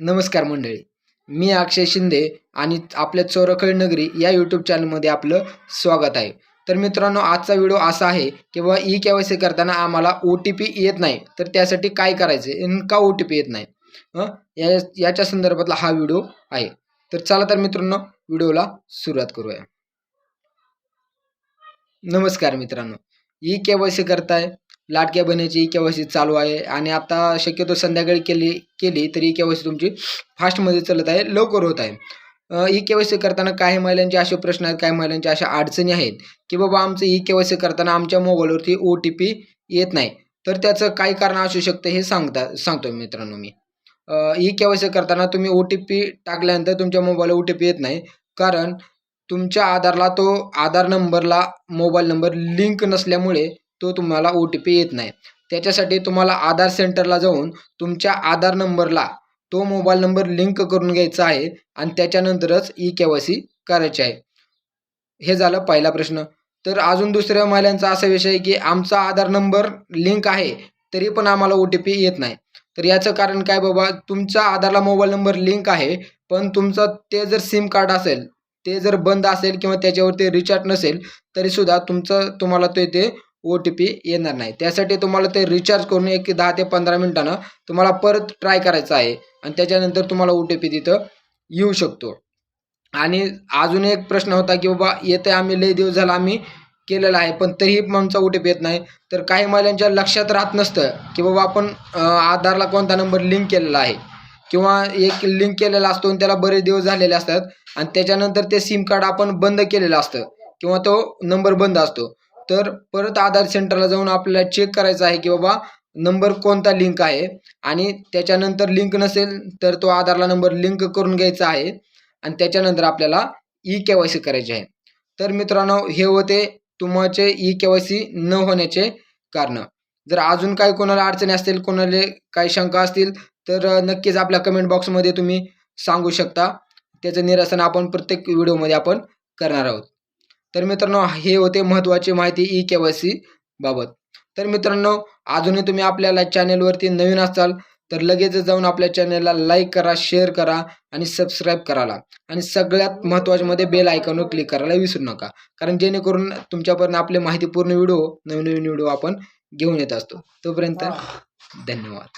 नमस्कार मंडळी. मी अक्षय शिंदे आणि आपल्या चोरखळ नगरी या यूट्यूब चॅनलमध्ये आपलं स्वागत आहे. तर मित्रांनो आजचा व्हिडिओ असा आहे की बाबा ई के वाय सी करताना आम्हाला ओ टी पी येत नाही. तर त्यासाठी काय करायचं का ओ टी पी येत नाही? या याच्या संदर्भातला हा व्हिडिओ आहे. तर चला तर मित्रांनो व्हिडिओला सुरुवात करूया. नमस्कार मित्रांनो. ई के वाय सी करताय लाडक्या बहिणीची ई केवायसी चालू आहे. आणि आता शक्यतो संध्याकाळी केली केली तरी ई के तुमची फास्टमध्ये चालत आहे लवकर होत आहे. ई केवायसी करताना काही महिलांचे असे प्रश्न आहेत काही महिलांच्या अशा अडचणी आहेत की बाबा आमचं ई केवायसी करताना आमच्या मोबाईलवरती ओ टी पी येत नाही. तर त्याचं काय कारण असू शकतं हे सांगता सांगतो मित्रांनो मी. ई केवायसी करताना तुम्ही ओ टी पी टाकल्यानंतर तुमच्या मोबाईलवर ओ टी पी येत नाही. कारण तुमच्या आधारला तो आधार नंबरला मोबाईल नंबर लिंक नसल्यामुळे तो तुम्हाला ओ टी पी येत नाही. त्याच्यासाठी तुम्हाला आधार सेंटरला जाऊन तुमच्या आधार नंबरला तो मोबाईल नंबर लिंक करून घ्यायचा आहे आणि त्याच्यानंतरच ई के वाय सी आहे. हे झालं पहिला प्रश्न. तर अजून दुसऱ्या महिलांचा असा विषय आहे की आमचा आधार नंबर लिंक आहे तरी पण आम्हाला ओ टी पी येत नाही. तर याचं कारण काय बाबा तुमचा आधारला मोबाईल नंबर लिंक आहे पण तुमचं ते जर सिम कार्ड असेल ते जर बंद असेल किंवा त्याच्यावरती रिचार्ज नसेल तरीसुद्धा तुमचं तुम्हाला ते ते ओ टी पी येणार नाही. त्यासाठी तुम्हाला ते रिचार्ज करून एक दहा ते पंधरा मिनिटानं तुम्हाला परत ट्राय करायचं आहे. आणि त्याच्यानंतर तुम्हाला ओ टी पी तिथं येऊ शकतो. आणि अजून एक प्रश्न होता की बाबा येते आम्ही लई दिवस झाला आम्ही केलेला आहे पण तरीही आमचा ओ टी पी येत नाही. तर काही महिलांच्या लक्षात राहत नसतं की बाबा आपण आधारला कोणता नंबर लिंक केलेला आहे. किंवा एक लिंक केलेला असतो आणि त्याला बरेच दिवस झालेले असतात. आणि त्याच्यानंतर ते सिम कार्ड आपण बंद केलेलं असतं. किंवा तो नंबर बंद असतो. तर परत आधार सेंटरला जाऊन आपल्याला चेक करायचं आहे की बाबा नंबर कोणता लिंक आहे. आणि त्याच्यानंतर लिंक नसेल तर तो आधारला नंबर लिंक करून घ्यायचा आहे. आणि त्याच्यानंतर आपल्याला ई के वाय सी करायचे आहे. तर मित्रांनो हे होते तुमचे ई के वाय सी न होण्याचे कारण. जर अजून काही कोणाला अडचणी असतील कोणाला काही शंका असतील तर नक्कीच आपल्या कमेंट बॉक्समध्ये तुम्ही सांगू शकता. त्याचं निरसन आपण प्रत्येक व्हिडिओमध्ये आपण करणार आहोत. तर मित्रांनो हे होते महत्त्वाची माहिती ई के वाय सी बाबत. तर मित्रांनो अजूनही तुम्ही आपल्याला चॅनेलवरती नवीन असाल तर लगेच जाऊन आपल्या चॅनलला लाईक करा शेअर करा आणि सबस्क्राईब करायला. आणि सगळ्यात महत्त्वाच्यामध्ये बेल आयकॉनवर क्लिक करायला विसरू नका. कारण जेणेकरून तुमच्यापर्यंत आपले माहितीपूर्ण व्हिडिओ नवीन नवीन व्हिडिओ आपण घेऊन येत असतो. तोपर्यंत धन्यवाद.